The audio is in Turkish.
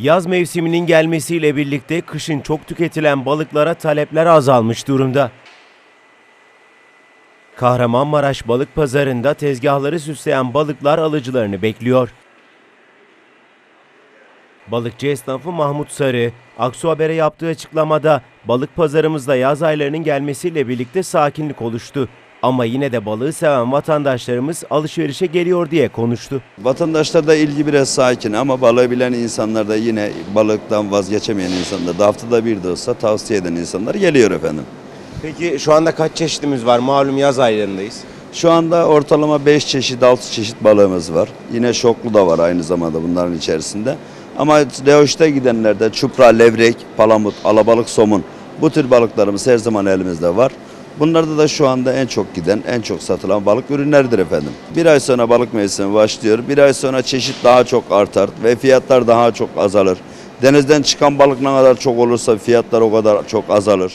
Yaz mevsiminin gelmesiyle birlikte kışın çok tüketilen balıklara talepler azalmış durumda. Kahramanmaraş Balık Pazarı'nda tezgahları süsleyen balıklar alıcılarını bekliyor. Balıkçı esnafı Mahmut Sarı, Aksu Haber'e yaptığı açıklamada balık pazarımızda yaz aylarının gelmesiyle birlikte sakinlik oluştu. Ama yine de balığı seven vatandaşlarımız alışverişe geliyor diye konuştu. Vatandaşlarda ilgi biraz sakin ama balığı bilen insanlar da yine balıktan vazgeçemeyen insanlar da haftada bir de olsa tavsiye eden insanlar geliyor efendim. Peki şu anda kaç çeşitimiz var? Malum yaz aylarındayız. Şu anda ortalama 5 çeşit 6 çeşit balığımız var. Yine şoklu da var aynı zamanda bunların içerisinde. Ama reoşta gidenlerde çupra, levrek, palamut, alabalık, somun bu tür balıklarımız her zaman elimizde var. Bunlarda da şu anda en çok giden, en çok satılan balık ürünleridir efendim. Bir ay sonra balık mevsimi başlıyor. Bir ay sonra çeşit daha çok artar ve fiyatlar daha çok azalır. Denizden çıkan balık ne kadar çok olursa fiyatlar o kadar çok azalır.